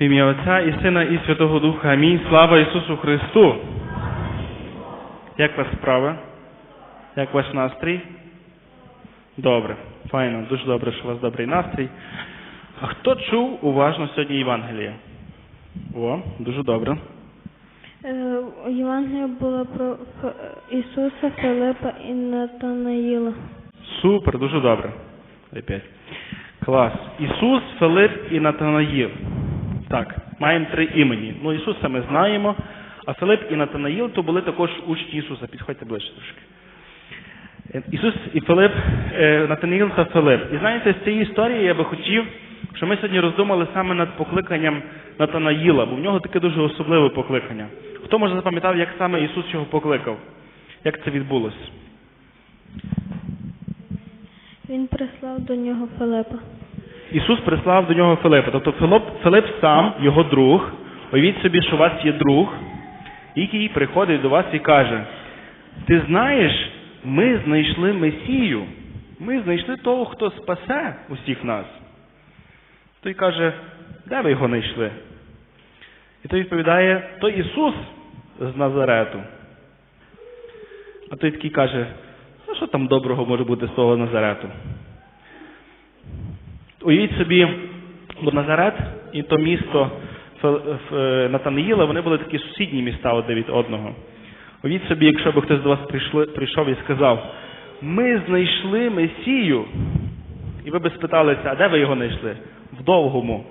В ім'я Отця і Сина, і Святого Духа. Амінь. Слава Ісусу Христу. Як вас справа? Як ваш настрій? Добре, файно, дуже добре, що у вас добрий настрій. А хто чув уважно сьогодні Євангеліє? О, дуже добре. Е, Євангелія була про Ісуса, Филипа і Натанаїла. Супер, дуже добре. Клас. Ісус, Филип і Натанаїл. Так, маємо три імені. Ну, Ісуса ми знаємо, а Филип і Натанаїл то були також учні Ісуса. Підходьте ближче трошки. Е, Ісус і Филип, е, Натанаїл та Филип. І знаєте, з цієї історії я би хотів, щоб ми сьогодні роздумали саме над покликанням Натанаїла, бо в нього таке дуже особливе покликання. Хто може запам'ятав, як саме Ісус його покликав? Як це відбулося? Він прислав до нього Филипа. Ісус прислав до нього Филипа. Тобто Филип, Филип сам, його друг, уявіть собі, що у вас є друг, який приходить до вас і каже: Ти знаєш, ми знайшли Месію, ми знайшли того, хто спасе усіх нас. Той каже, де ви його знайшли? І той відповідає, то Ісус з Назарету. А той такий каже, а що там доброго може бути з того Назарету? Уявіть собі, Назарет і то місто Фе- Натанаїла, вони були такі сусідні міста одне від одного. Уявіть собі, якщо б хтось до вас прийшов і сказав, ми знайшли Месію. І ви б спиталися, а де ви його знайшли? В довгому.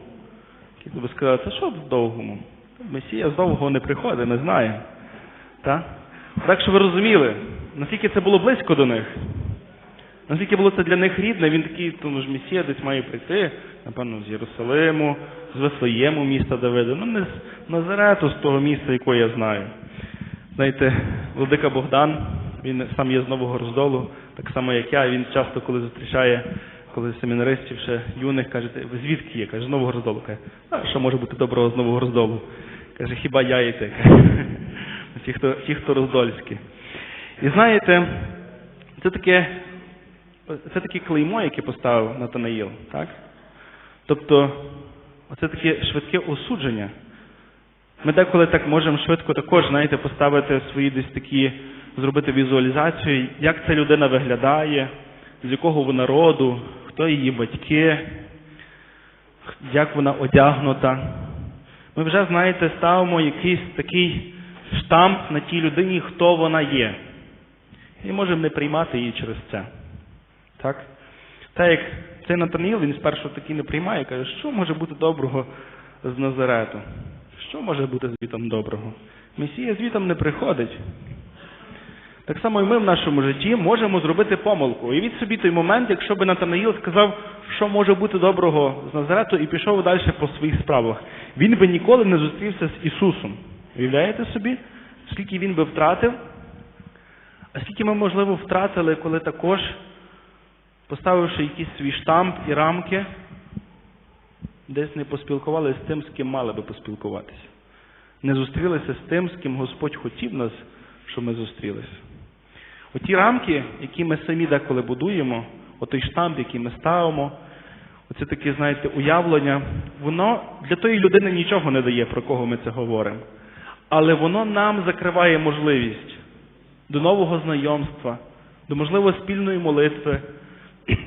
І ви б сказали, це що в довгому? Месія з довгого не приходить, ми знаємо. Так? Так що ви розуміли, наскільки це було близько до них. Наскільки було це для них рідне, він такий, тому ж Месія десь має прийти, напевно, з Єрусалиму, з Вифлеєму міста Давида, ну не з Назарету, з того міста, якого я знаю. Знаєте, Владика Богдан, він сам є з Нового Роздолу, так само як я, він часто, коли зустрічає, коли семінаристів ще юних, каже, ви звідки є? Каже, з Нового Роздолу. Каже, а що може бути доброго з Нового Роздолу? Каже, хіба я і ти? Ті, хто, ті, хто роздольські. І знаєте, це таке це таке клеймо, яке поставив Натанаїл, так? Тобто, оце таке швидке осудження. Ми деколи так можемо швидко також, знаєте, поставити свої десь такі, зробити візуалізацію, як ця людина виглядає, з якого вона роду, хто її батьки, як вона одягнута. Ми вже, знаєте, ставимо якийсь такий штамп на тій людині, хто вона є. І можемо не приймати її через це. Так? Так як цей Натаніл, він спершу таки не приймає, каже, що може бути доброго з Назарету? Що може бути звітом доброго? Месія звітом не приходить. Так само і ми в нашому житті можемо зробити помилку. Уявіть собі той момент, якщо би Натанаїл сказав, що може бути доброго з Назарету, і пішов далі по своїх справах. Він би ніколи не зустрівся з Ісусом. Уявляєте собі, скільки він би втратив? А скільки ми, можливо, втратили, коли також, поставивши якийсь свій штамп і рамки, десь не поспілкувалися з тим, з ким мали би поспілкуватися. Не зустрілися з тим, з ким Господь хотів нас, щоб ми зустрілися. Оті рамки, які ми самі деколи будуємо, отой штамп, який ми ставимо, оце таке, знаєте, уявлення, воно для тої людини нічого не дає, про кого ми це говоримо. Але воно нам закриває можливість до нового знайомства, до можливо спільної молитви,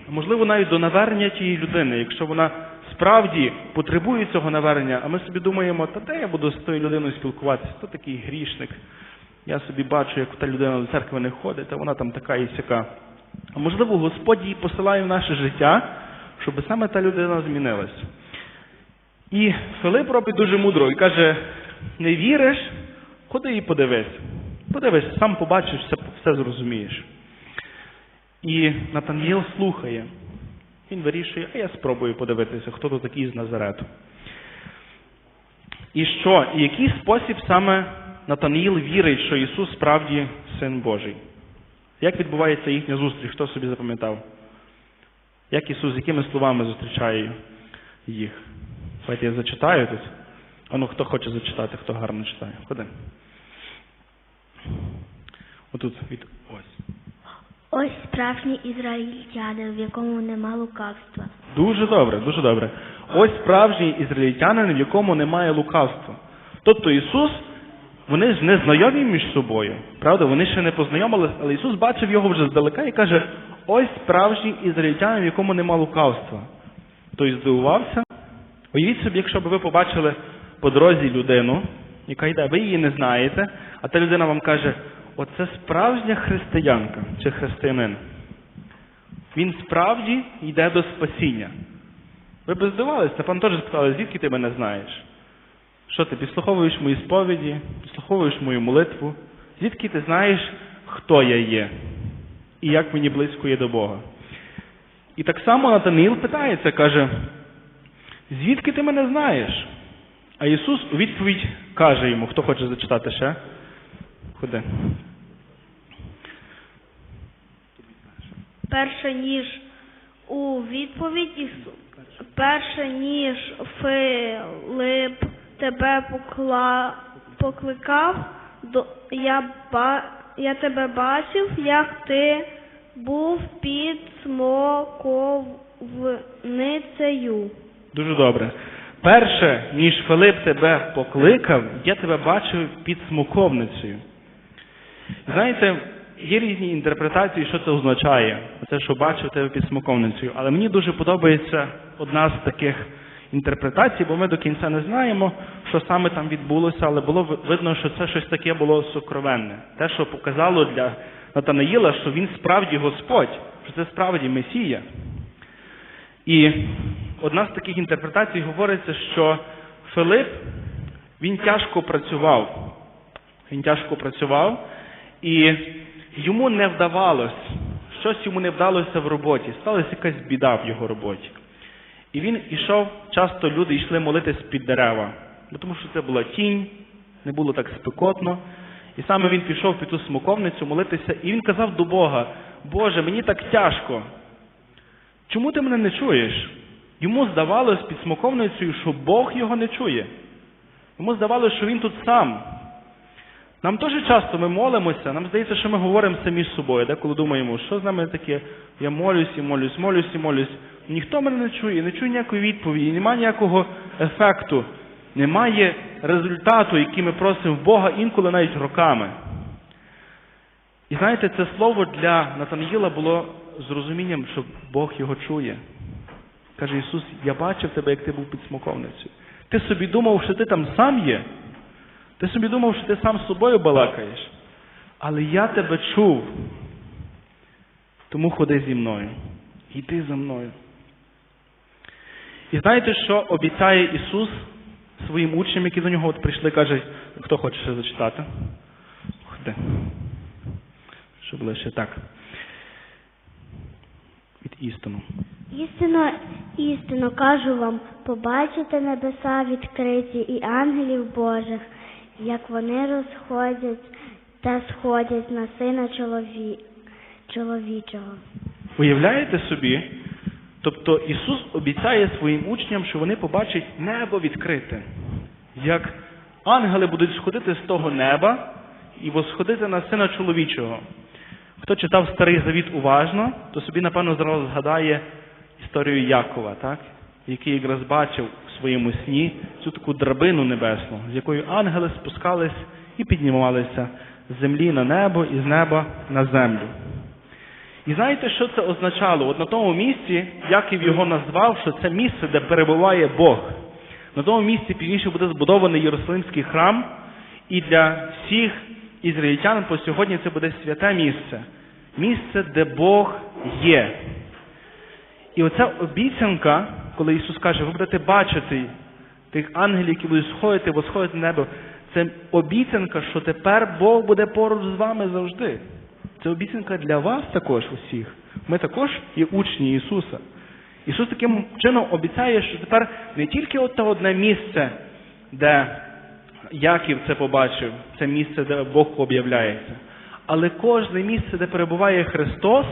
можливо, навіть до навернення тієї людини, якщо вона справді потребує цього навернення, а ми собі думаємо, та де я буду з тою людиною спілкуватися, то такий грішник. Я собі бачу, як та людина до церкви не ходить, а вона там така і сяка. А можливо, Господь її посилає в наше життя, щоб саме та людина змінилась. І Филип робить дуже мудро і каже: не віриш, ходи і подивись. Подивись, сам побачиш, все, все зрозумієш. І Натаніїл слухає. Він вирішує, а я спробую подивитися, хто тут такий з Назарету. І що? І який спосіб саме Натаніїл вірить, що Ісус справді Син Божий? Як відбувається їхня зустріч? Хто собі запам'ятав? Як Ісус, якими словами зустрічає їх? Давайте я зачитаю тут. А ну, хто хоче зачитати, хто гарно читає. Ходи. Отут від ось. Справжній ізраїльтянин, в якому нема лукавства. Дуже добре, дуже добре. Ось справжній ізраїльтянин, в якому немає лукавства. Тобто Ісус, вони ж не знайомі між собою, правда? Вони ще не познайомилися, але Ісус бачив його вже здалека і каже: ось справжній ізраїльтянин, в якому нема лукавства. Той здивувався. Уявіть собі, якщо б ви побачили по дорозі людину, яка йде, ви її не знаєте, а та людина вам каже, оце справжня християнка чи християнин. Він справді йде до спасіння. Ви б здивувалися, Стефан теж спитали, звідки ти мене знаєш? Що ти підслуховуєш мої сповіді, підслуховуєш мою молитву? Звідки ти знаєш, хто я є і як мені близько є до Бога? І так само Натаніл питається, каже, звідки ти мене знаєш? А Ісус у відповідь каже йому, хто хоче зачитати ще? Ходи. Перше ніж у відповідь Ісус. Перше ніж Филип тебе покла... покликав, до... я, ба... я тебе бачив, як ти був під смоковницею. Дуже добре. Перше, ніж Филип тебе покликав, я тебе бачив під смоковницею. Знаєте, є різні інтерпретації, що це означає. Це, що бачив тебе під смоковницею. Але мені дуже подобається одна з таких інтерпретацій, бо ми до кінця не знаємо, що саме там відбулося, але було видно, що це щось таке було сокровенне. Те, що показало для Натанаїла, що він справді Господь, що це справді Месія. І одна з таких інтерпретацій говориться, що Филип він тяжко працював. Він тяжко працював, і йому не вдавалось, щось йому не вдалося в роботі, сталася якась біда в його роботі. І він ішов, часто люди йшли молитись під дерева, тому що це була тінь, не було так спекотно. І саме він пішов під ту смоковницю молитися, і він казав до Бога: Боже, мені так тяжко. Чому ти мене не чуєш? Йому здавалось під смоковницею, що Бог його не чує. Йому здавалося, що він тут сам. Нам теж часто ми молимося, нам здається, що ми говоримо самі з собою, деколи думаємо, що з нами таке, я молюсь і молюсь, молюсь і молюсь. Ніхто мене не чує, не чує ніякої відповіді, немає ніякого ефекту, немає результату, який ми просимо в Бога інколи навіть роками. І знаєте, це слово для Натаніїла було з розумінням, що Бог його чує. Каже Ісус, я бачив тебе, як ти був під смоковницею. Ти собі думав, що ти там сам є. Ти собі думав, що ти сам з собою балакаєш. Але я тебе чув. Тому ходи зі мною. Йди за мною. І знаєте, що обіцяє Ісус своїм учням, які до нього от прийшли, каже, хто хоче ще зачитати? Ходи. Щоб лише так. Від істину. Істинно, істинно кажу вам, побачите небеса відкриті і ангелів Божих, як вони розходять та сходять на сина чолові... чоловічого. Уявляєте собі? Тобто Ісус обіцяє своїм учням, що вони побачать небо відкрите. Як ангели будуть сходити з того неба і восходити на сина чоловічого. Хто читав Старий Завіт уважно, то собі, напевно, зразу згадає історію Якова, так? Який якраз бачив в своєму сні цю таку драбину небесну, з якою ангели спускались і піднімалися з землі на небо і з неба на землю. І знаєте, що це означало? От на тому місці, Яків його назвав, що це місце, де перебуває Бог. На тому місці пізніше буде збудований Єрусалимський храм, і для всіх ізраїльтян по сьогодні це буде святе місце. Місце, де Бог є. І оця обіцянка, коли Ісус каже, ви будете бачити тих ангелів, які будуть сходити, восходити небо, це обіцянка, що тепер Бог буде поруч з вами завжди. Це обіцянка для вас також усіх. Ми також є учні Ісуса. Ісус таким чином обіцяє, що тепер не тільки от те одне місце, де Яків це побачив, це місце, де Бог об'являється, але кожне місце, де перебуває Христос,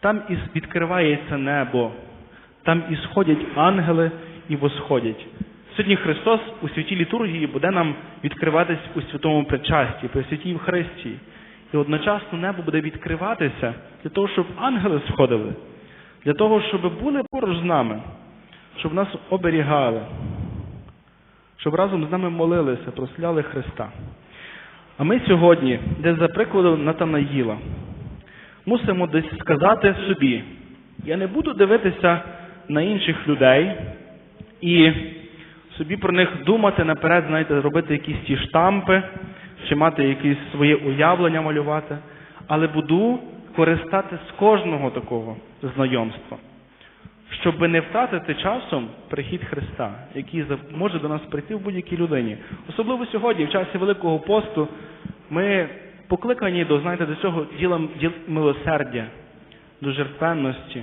там і відкривається небо, там і сходять ангели і восходять. Сьогодні Христос у святій літургії буде нам відкриватись у святому причасті, при святій Христі. І одночасно небо буде відкриватися для того, щоб ангели сходили, для того, щоб були поруч з нами, щоб нас оберігали, щоб разом з нами молилися, прославляли Христа. А ми сьогодні, десь за прикладом Натанаїла, мусимо десь сказати собі, я не буду дивитися на інших людей і собі про них думати наперед, знаєте, робити якісь ті штампи, чи мати якісь своє уявлення малювати, але буду користати з кожного такого знайомства, щоб не втратити часом прихід Христа, який може до нас прийти в будь-якій людині. Особливо сьогодні, в часі Великого посту, ми покликані до, знаєте, до цього діла діл милосердя, до жертвенності.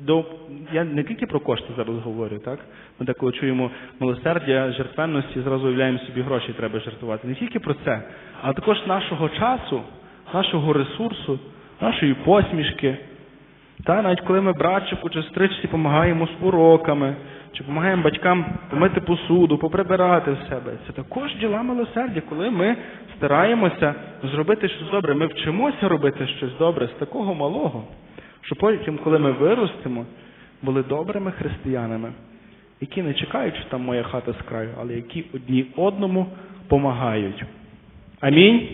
До, я не тільки про кошти зараз говорю, так? Ми деколи чуємо милосердя, жертвенності, зразу уявляємо собі гроші треба жертвувати. Не тільки про це, а також нашого часу, нашого ресурсу, нашої посмішки. Та навіть коли ми братчику чи сестричці допомагаємо з уроками, чи допомагаємо батькам помити посуду, поприбирати в себе. Це також діла милосердя, коли ми стараємося зробити щось добре. Ми вчимося робити щось добре з такого малого, що потім, коли ми виростемо, були добрими християнами, які не чекають, що там моя хата з краю, але які одні одному помагають. Амінь.